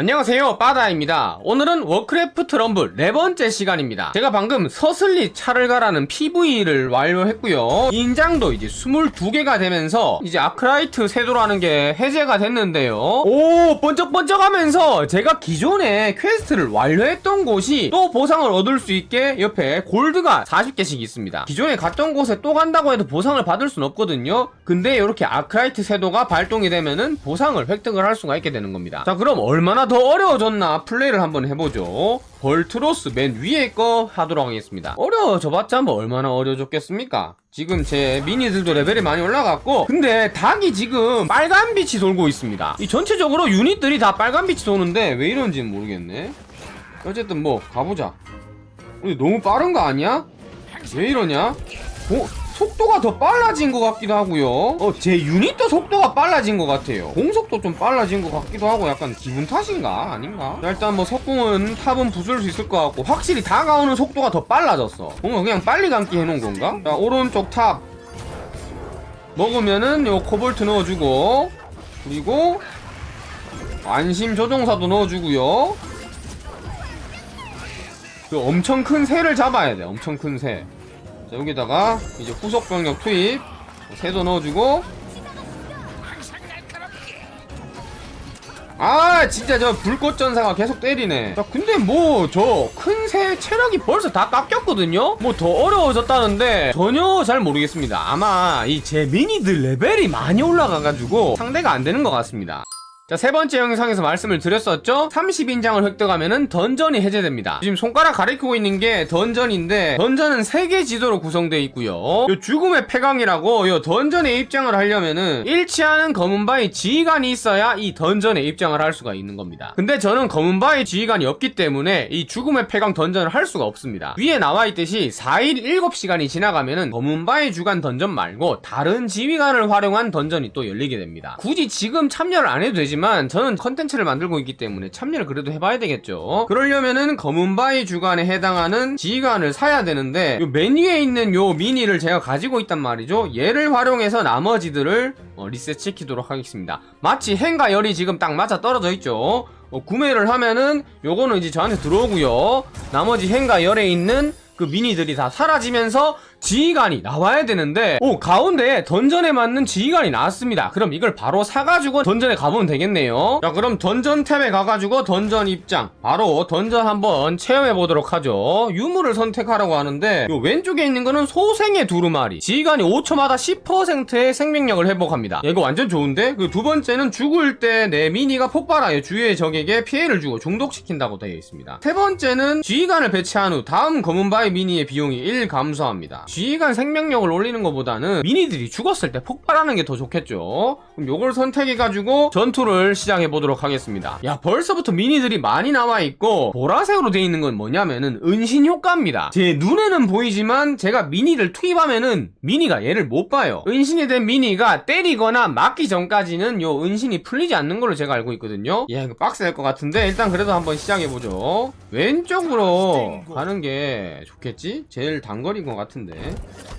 안녕하세요 빠다입니다. 오늘은 워크래프트 럼블 네 번째 시간입니다. 제가 방금 서슬리 차를 가라는 PV를 완료했고요. 인장도 이제 22개가 되면서 이제 아크라이트 세도라는 게 해제가 됐는데요. 오 번쩍번쩍하면서 제가 기존에 퀘스트를 완료했던 곳이 또 보상을 얻을 수 있게 옆에 골드가 40개씩 있습니다. 기존에 갔던 곳에 또 간다고 해도 보상을 받을 순 없거든요. 근데 이렇게 아크라이트 세도가 발동이 되면은 보상을 획득을 할 수가 있게 되는 겁니다. 자 그럼 얼마나 더 어려워졌나? 플레이를 한번 해보죠. 벌트로스 맨 위에 거 하도록 하겠습니다. 어려워져봤자 뭐 얼마나 어려워졌겠습니까? 지금 제 미니들도 레벨이 많이 올라갔고 근데 닭이 지금 빨간 빛이 돌고 있습니다. 이 전체적으로 유닛들이 다 빨간 빛이 도는데 왜 이런지는 모르겠네. 어쨌든 뭐 가보자. 근데 너무 빠른 거 아니야? 왜 이러냐? 어, 속도가 더 빨라진 것 같기도 하고요. 어, 제 유닛도 속도가 빨라진 것 같아요. 공속도 좀 빨라진 것 같기도 하고 약간 기분 탓인가? 아닌가? 자, 일단 뭐 석궁은 탑은 부술 수 있을 것 같고 확실히 다가오는 속도가 더 빨라졌어. 뭔가 그냥 빨리 감기 해놓은 건가? 자, 오른쪽 탑 먹으면은 요 코볼트 넣어주고 그리고 안심 조종사도 넣어주고요. 그 엄청 큰 새를 잡아야 돼. 엄청 큰 새. 자, 여기다가 이제 후속 병력 투입. 새도 넣어주고. 아, 진짜 저 불꽃 전사가 계속 때리네. 자, 근데 뭐 저 큰 새 체력이 벌써 다 깎였거든요. 뭐 더 어려워졌다는데 전혀 잘 모르겠습니다. 아마 이 제 미니들 레벨이 많이 올라가가지고 상대가 안 되는 것 같습니다. 자, 세 번째 영상에서 말씀을 드렸었죠? 30인장을 획득하면은 던전이 해제됩니다. 지금 손가락 가리키고 있는 게 던전인데, 던전은 3개 지도로 구성되어 있고요. 요 죽음의 폐광이라고 요 던전에 입장을 하려면은 일치하는 검은 바위 지휘관이 있어야 이 던전에 입장을 할 수가 있는 겁니다. 근데 저는 검은 바위 지휘관이 없기 때문에 이 죽음의 폐광 던전을 할 수가 없습니다. 위에 나와 있듯이 4일 7시간이 지나가면은 검은 바위 주간 던전 말고 다른 지휘관을 활용한 던전이 또 열리게 됩니다. 굳이 지금 참여를 안 해도 되지만 저는 컨텐츠를 만들고 있기 때문에 참여를 그래도 해봐야 되겠죠. 그러려면은 검은 바위 주간에 해당하는 지휘관을 사야 되는데 요 메뉴에 있는 요 미니를 제가 가지고 있단 말이죠. 얘를 활용해서 나머지들을 어, 리셋 시키도록 하겠습니다. 마치 행과 열이 지금 딱 맞아 떨어져 있죠. 어, 구매를 하면은 요거는 이제 저한테 들어오고요. 나머지 행과 열에 있는 그 미니들이 다 사라지면서 지휘관이 나와야 되는데 오 가운데 던전에 맞는 지휘관이 나왔습니다. 그럼 이걸 바로 사가지고 던전에 가보면 되겠네요. 자 그럼 던전 탭에 가가지고 던전 입장 바로 던전 한번 체험해 보도록 하죠. 유물을 선택하라고 하는데 요 왼쪽에 있는 거는 소생의 두루마리. 지휘관이 5초마다 10%의 생명력을 회복합니다. 야, 이거 완전 좋은데? 그 두 번째는 죽을 때 내 미니가 폭발하여 주위의 적에게 피해를 주고 중독시킨다고 되어 있습니다. 세 번째는 지휘관을 배치한 후 다음 검은 바위 미니의 비용이 1 감소합니다 지휘관 생명력을 올리는 것보다는 미니들이 죽었을 때 폭발하는 게 더 좋겠죠. 그럼 요걸 선택해가지고 전투를 시작해 보도록 하겠습니다. 야 벌써부터 미니들이 많이 나와 있고 보라색으로 되어 있는 건 뭐냐면은 은신 효과입니다. 제 눈에는 보이지만 제가 미니를 투입하면은 미니가 얘를 못 봐요. 은신이 된 미니가 때리거나 맞기 전까지는 요 은신이 풀리지 않는 걸로 제가 알고 있거든요. 야 이거 빡셀 것 같은데 일단 그래도 한번 시작해 보죠. 왼쪽으로 가는 게 좋겠지? 제일 단거리인 것 같은데.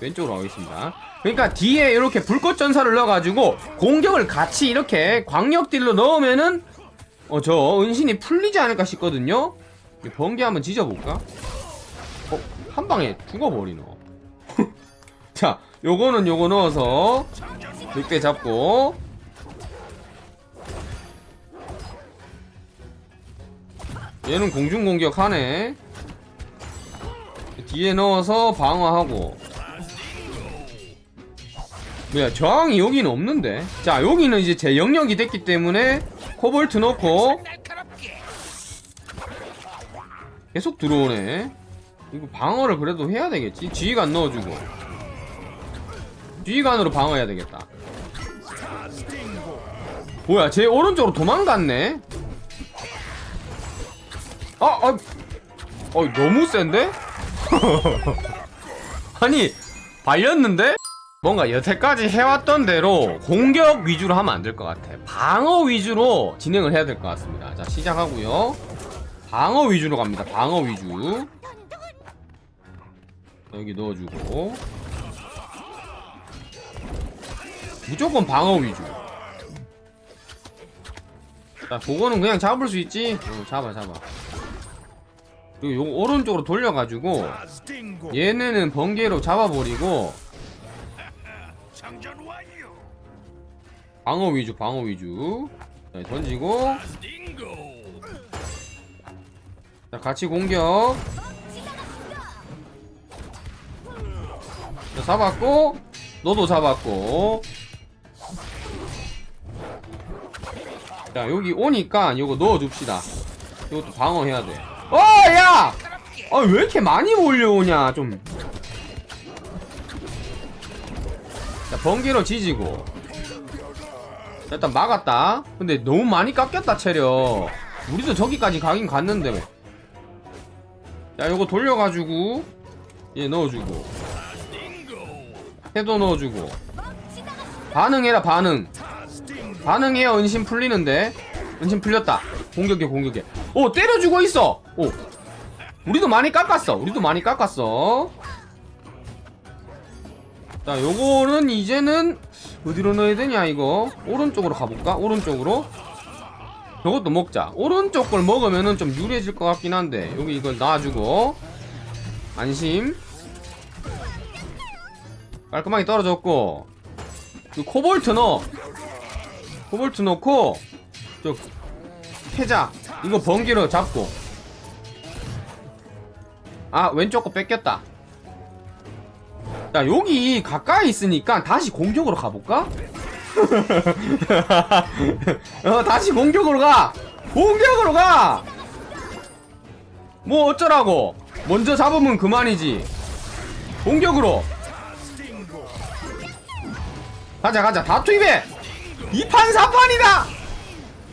왼쪽으로 가겠습니다. 그러니까 뒤에 이렇게 불꽃 전사를 넣어가지고 공격을 같이 이렇게 광역딜로 넣으면은 어 저 은신이 풀리지 않을까 싶거든요. 이 번개 한번 지져볼까? 어, 한 방에 죽어버리노. 자, 요거는 요거 넣어서 늑대 잡고 얘는 공중 공격하네. 뒤에 넣어서 방어하고. 뭐야 저항이 여기는 없는데? 자 여기는 이제 제 영역이 됐기 때문에 코볼트 넣고 계속 들어오네. 이거 방어를 그래도 해야 되겠지? 지휘관 넣어주고. 지휘관으로 방어해야 되겠다. 뭐야 제 오른쪽으로 도망갔네? 아, 아, 어, 너무 센데? 아니 발렸는데? 뭔가 여태까지 해왔던 대로 공격 위주로 하면 안 될 것 같아. 방어 위주로 진행을 해야 될 것 같습니다. 자 시작하고요. 방어 위주로 갑니다. 방어 위주. 여기 넣어주고. 무조건 방어 위주. 자 그거는 그냥 잡을 수 있지. 어, 잡아 잡아 그리고 요 오른쪽으로 돌려가지고 얘네는 번개로 잡아버리고 방어 위주 방어 위주. 자, 던지고. 스팅고 자 같이 공격. 자, 잡았고 너도 잡았고. 자 여기 오니까 요거 넣어줍시다. 이것도 방어해야 돼 어, 야! 아, 왜 이렇게 많이 몰려오냐, 좀. 자, 번개로 지지고. 자, 일단 막았다. 근데 너무 많이 깎였다, 체력. 우리도 저기까지 가긴 갔는데, 왜. 자, 요거 돌려가지고, 얘 넣어주고. 해도 넣어주고. 반응해라, 반응. 반응해야 은신 풀리는데. 은신 풀렸다. 공격해, 공격해. 오, 때려주고 있어! 오. 우리도 많이 깎았어. 우리도 많이 깎았어. 자, 요거는 이제는 어디로 넣어야 되냐, 이거? 오른쪽으로 가볼까? 오른쪽으로? 저것도 먹자. 오른쪽 걸 먹으면은 좀 유리해질 것 같긴 한데, 여기 이걸 놔주고. 안심. 깔끔하게 떨어졌고. 그 코볼트 넣어. 코볼트 넣고, 저, 패자. 이거 번개로 잡고. 아, 왼쪽 거 뺏겼다. 자, 여기 가까이 있으니까 다시 공격으로 가볼까? 어, 다시 공격으로 가! 공격으로 가! 뭐 어쩌라고? 먼저 잡으면 그만이지. 공격으로. 가자, 가자. 다 투입해! 2판 4판이다!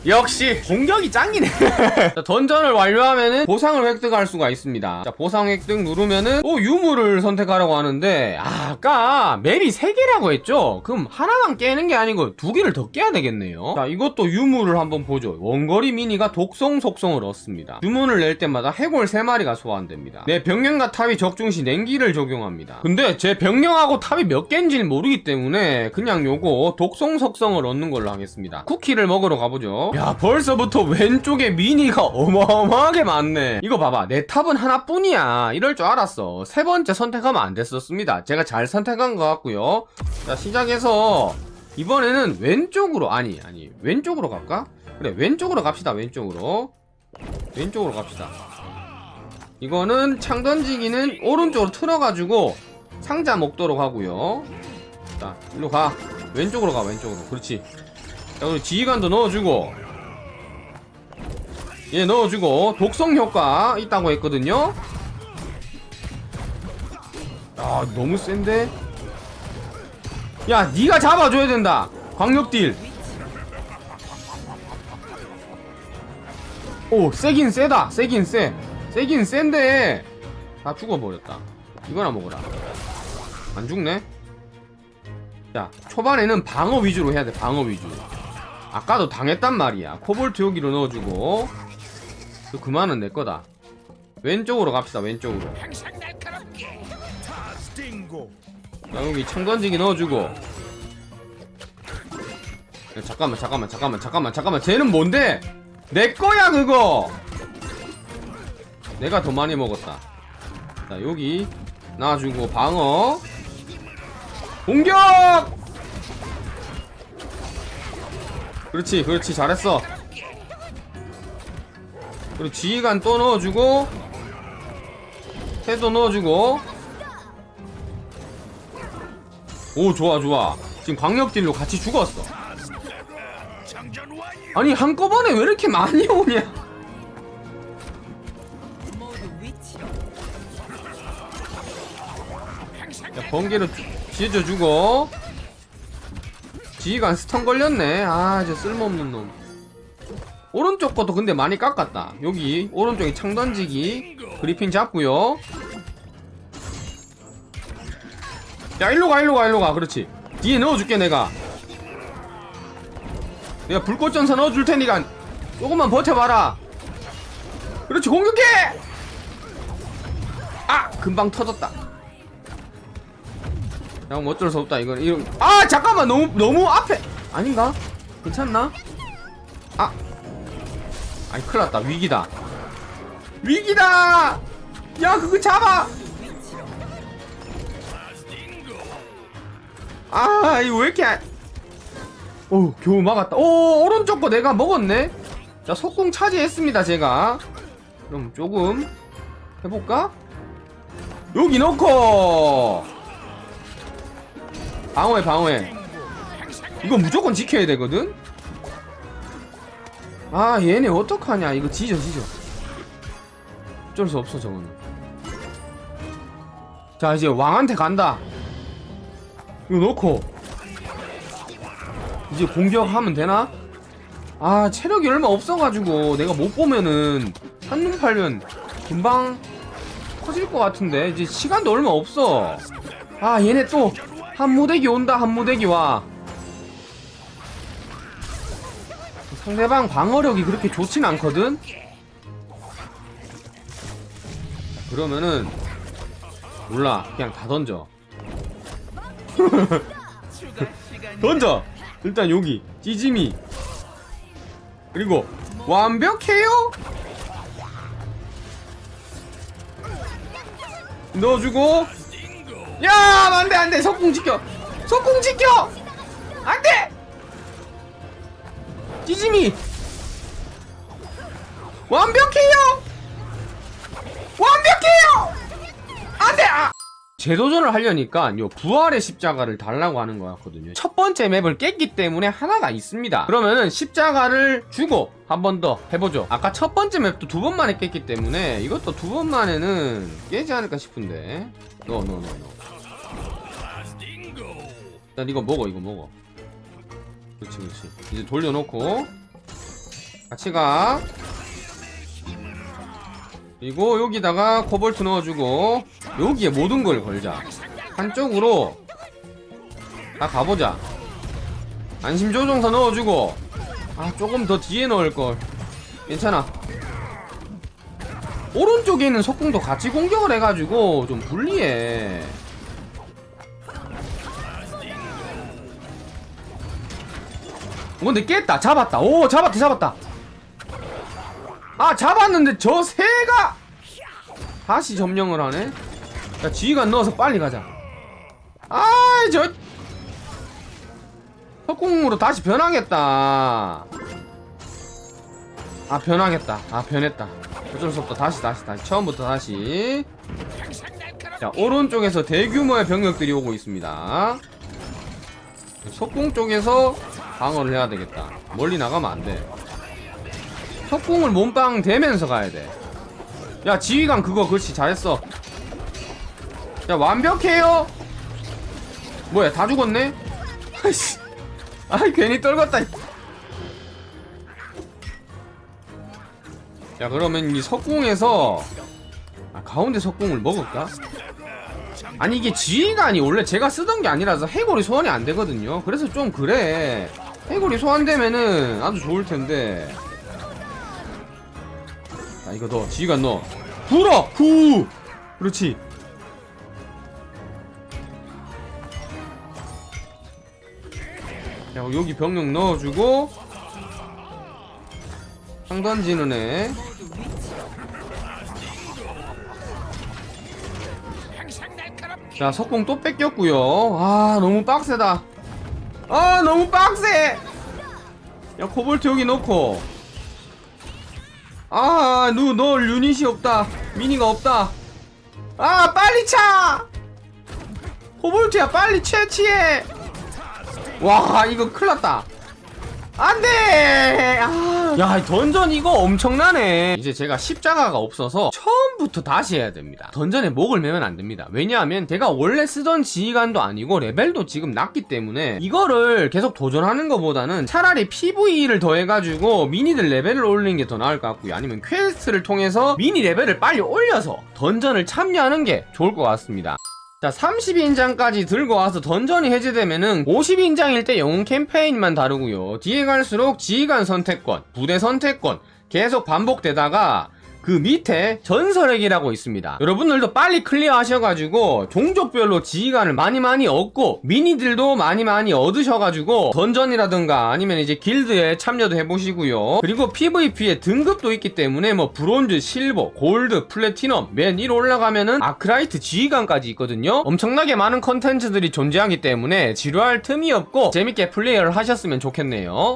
역시 공격이 짱이네. 자, 던전을 완료하면은 보상을 획득할 수가 있습니다. 자 보상 획득 누르면은 또 유물을 선택하라고 하는데 아, 아까 맵이 3개라고 했죠? 그럼 하나만 깨는 게 아니고 두 개를 더 깨야 되겠네요. 자 이것도 유물을 한번 보죠. 원거리 미니가 독성 속성을 얻습니다. 주문을 낼 때마다 해골 3마리가 소환됩니다. 내 병력과 탑이 적중시 냉기를 적용합니다. 근데 제 병력하고 탑이 몇 개인지는 모르기 때문에 그냥 요거 독성 속성을 얻는 걸로 하겠습니다. 쿠키를 먹으러 가보죠 야 벌써부터 왼쪽에 미니가 어마어마하게 많네. 이거 봐봐. 내 탑은 하나뿐이야. 이럴 줄 알았어. 세 번째 선택하면 안 됐었습니다. 제가 잘 선택한 것 같고요. 자 시작해서 이번에는 왼쪽으로 아니 아니 왼쪽으로 갈까? 그래 왼쪽으로 갑시다 왼쪽으로. 왼쪽으로 갑시다. 이거는 창 던지기는 오른쪽으로 틀어가지고 상자 먹도록 하고요. 자 일로 가. 왼쪽으로 가 왼쪽으로. 그렇지 자 그리고 지휘관도 넣어주고. 얘 넣어주고. 독성 효과 있다고 했거든요. 아 너무 센데? 야 니가 잡아줘야 된다. 광역딜. 오 세긴 세다. 세긴 세. 세긴 센데. 다 죽어버렸다. 이거나 먹어라. 안 죽네? 자 초반에는 방어 위주로 해야 돼 방어 위주 아까도 당했단 말이야. 코볼트 여기로 넣어주고. 또 그만은 내 거다. 왼쪽으로 갑시다 왼쪽으로. 자 여기 창 던지기 넣어주고. 야, 잠깐만 잠깐만 잠깐만 잠깐만 잠깐만. 쟤는 뭔데? 내 거야 그거! 내가 더 많이 먹었다. 자 여기 놔주고 방어. 공격 그렇지 그렇지 잘했어. 그리고 지휘관 또 넣어주고 해도 넣어주고. 오 좋아 좋아. 지금 광역딜로 같이 죽었어. 아니 한꺼번에 왜 이렇게 많이 오냐? 자 번개로 지져주고 지휘관 스턴 걸렸네. 아 저 쓸모없는 놈. 오른쪽 것도 근데 많이 깎았다. 여기 오른쪽에 창 던지기 그리핀 잡고요. 야 일로가 일로가 일로가. 그렇지. 뒤에 넣어줄게 내가. 내가 불꽃전사 넣어줄 테니까 조금만 버텨봐라. 그렇지 공격해! 아 금방 터졌다 야뭐 어쩔 수 없다 이건. 이런 아 잠깐만 너무 너무 앞에. 아닌가? 괜찮나? 아. 아니 큰일 났다. 위기다. 위기다! 야 그거 잡아! 아 이거 왜 이렇게 안- 오 겨우 막았다. 오 오른쪽 거 내가 먹었네? 자 속공 차지했습니다 제가. 그럼 조금 해볼까? 여기 넣고 방어해 방어해. 이거 무조건 지켜야 되거든? 아 얘네 어떡하냐? 이거 지져 지져 어쩔 수 없어 저거는. 자 이제 왕한테 간다. 이거 놓고. 이제 공격하면 되나? 아 체력이 얼마 없어가지고 내가 못 보면은 한눈 팔면 금방 터질 것 같은데. 이제 시간도 얼마 없어. 아 얘네 또 한무대기 온다 한무대기 와. 상대방 방어력이 그렇게 좋진 않거든? 그러면은 몰라. 그냥 다 던져. 던져! 일단 여기 찌짐이. 그리고 완벽해요! 넣어주고 야 안돼 안돼. 석궁 지켜. 석궁 지켜. 안돼. 찌짐이. 완벽해요 완벽해요 안돼 아 재도전을 하려니까 요 부활의 십자가를 달라고 하는 것 같거든요. 첫 번째 맵을 깼기 때문에 하나가 있습니다. 그러면은 십자가를 주고 한 번 더 해보죠. 아까 첫 번째 맵도 두 번 만에 깼기 때문에 이것도 두 번 만에는 깨지 않을까 싶은데. 넣어. Stingo. 일단 이거 먹어 이거 먹어. 그렇지 그렇지. 이제 돌려놓고 같이 가. 그리고 여기다가 코볼트 넣어주고 여기에 모든 걸 걸자. 한쪽으로 다 가보자. 안심조종사 넣어주고. 아 조금 더 뒤에 넣을걸. 괜찮아. 오른쪽에 있는 석궁도 같이 공격을 해가지고 좀 불리해. 어, 근데 깼다. 잡았다. 오 잡았다 잡았다 아 잡았는데 저 새가 다시 점령을 하네? 야 지휘관 넣어서 빨리 가자. 아이 저 석궁으로 다시 변하겠다. 아 변하겠다. 아 변했다. 어쩔 수 없다. 다시 다시 다시. 처음부터 다시. 자 오른쪽에서 대규모의 병력들이 오고 있습니다. 석궁 쪽에서 방어를 해야 되겠다. 멀리 나가면 안돼 석궁을 몸빵 대면서 가야 돼. 야, 지휘관 그거 그렇지 잘했어. 야, 완벽해요. 뭐야, 다 죽었네? 아이씨. 아이, 괜히 떨궜다. 야, 그러면 이 석궁에서 아, 가운데 석궁을 먹을까? 아니 이게 지휘관이 원래 제가 쓰던 게 아니라서 해골이 소환이 안 되거든요. 그래서 좀 그래. 해골이 소환되면은 아주 좋을 텐데. 자 이거 넣어. 지휘관 넣어. 불어! 후! 그렇지. 자 여기 병력 넣어주고 상던지는 애. 자 석공 또 뺏겼고요. 아 너무 빡세다. 아 너무 빡세! 야 코볼트 여기 넣고 아, 누, 너 유닛이 없다. 미니가 없다. 아, 빨리 차! 코볼트야, 빨리 채취해! 와, 이거 큰일 났다. 안 돼! 아. 야, 이 던전 이거 엄청나네. 이제 제가 십자가가 없어서 처음부터 다시 해야 됩니다. 던전에 목을 매면 안 됩니다. 왜냐하면 제가 원래 쓰던 지휘관도 아니고 레벨도 지금 낮기 때문에 이거를 계속 도전하는 것보다는 차라리 PVE를 더해가지고 미니들 레벨을 올리는 게 더 나을 것 같고요. 아니면 퀘스트를 통해서 미니 레벨을 빨리 올려서 던전을 참여하는 게 좋을 것 같습니다. 자 30인장까지 들고 와서 던전이 해제되면은 50인장일 때 영웅 캠페인만 다르고요. 뒤에 갈수록 지휘관 선택권 부대 선택권 계속 반복되다가 그 밑에 전설액이라고 있습니다. 여러분들도 빨리 클리어 하셔가지고 종족별로 지휘관을 많이 많이 얻고 미니들도 많이 많이 얻으셔가지고 던전이라든가 아니면 이제 길드에 참여도 해보시고요. 그리고 PVP에 등급도 있기 때문에 뭐 브론즈, 실버, 골드, 플래티넘 맨 위로 올라가면은 아크라이트 지휘관까지 있거든요. 엄청나게 많은 컨텐츠들이 존재하기 때문에 지루할 틈이 없고 재밌게 플레이를 하셨으면 좋겠네요.